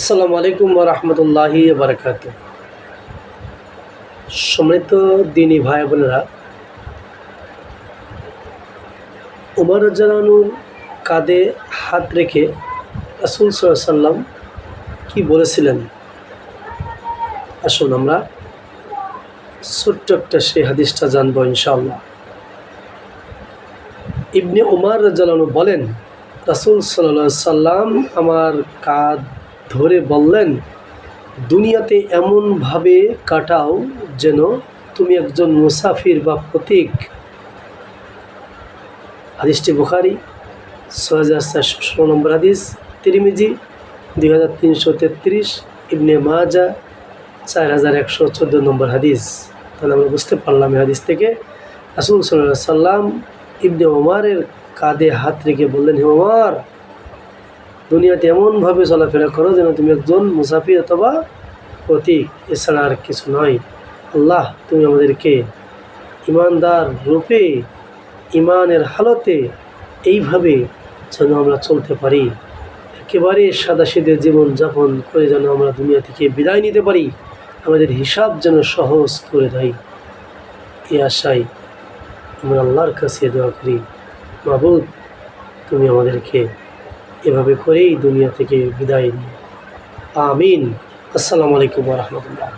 আসসালামু আলাইকুম রহমতুল্লাহি বারকাত সম্মানিত দিনী ভাই বোনেরা, উমর জানানুর কাঁধে হাত রেখে রাসুল সাল্লাম কি বলেছিলেন? আসুন আমরা ছোট্ট একটা সেই হাদিসটা জানব ইনশাআল্লাহ। ইবনে উমার রাজালানু বলেন, রাসুল সাল্লাহ সাল্লাম আমার কাঁধ ধরে বললেন, দুনিয়াতে এমনভাবে কাটাও যেন তুমি একজন মুসাফির বা প্রতীক। হাদিসটি বুখারি, ছয় হাজার চারশো ষোলো নম্বর হাদিস, তিরিমিজি, দুই হাজার তিনশো তেত্রিশ, ইবনে মাজা, চার হাজার একশো চোদ্দ নম্বর হাদিস। তাহলে আমরা বুঝতে পারলাম এই হাদিস থেকে। রাসুল সাল্লাম ইবনে ওমারের কাঁধে হাত রেখে বললেন, হে ওমার দুনিয়াতে এমনভাবে চলাফেরা করো যেন তুমি একজন মুসাফির অথবা প্রতীক এছাড়া আর কিছু নয়। আল্লাহ, তুমি আমাদেরকে ইমানদার রূপে, ইমানের হালতে এইভাবে যেন আমরা চলতে পারি। একেবারে সাদাসিদে জীবন যাপন করে যেন আমরা দুনিয়া থেকে বিদায় নিতে পারি। আমাদের হিসাব যেন সহজ করে দেয়। এই আশায় আমরা আল্লাহর কাছে দোয়া করি। মাবুদ, তুমি আমাদেরকে এভাবে করেই দুনিয়া থেকে বিদায় নিই। আমিন। আসসালামু আলাইকুম রহমতুল্লাহ।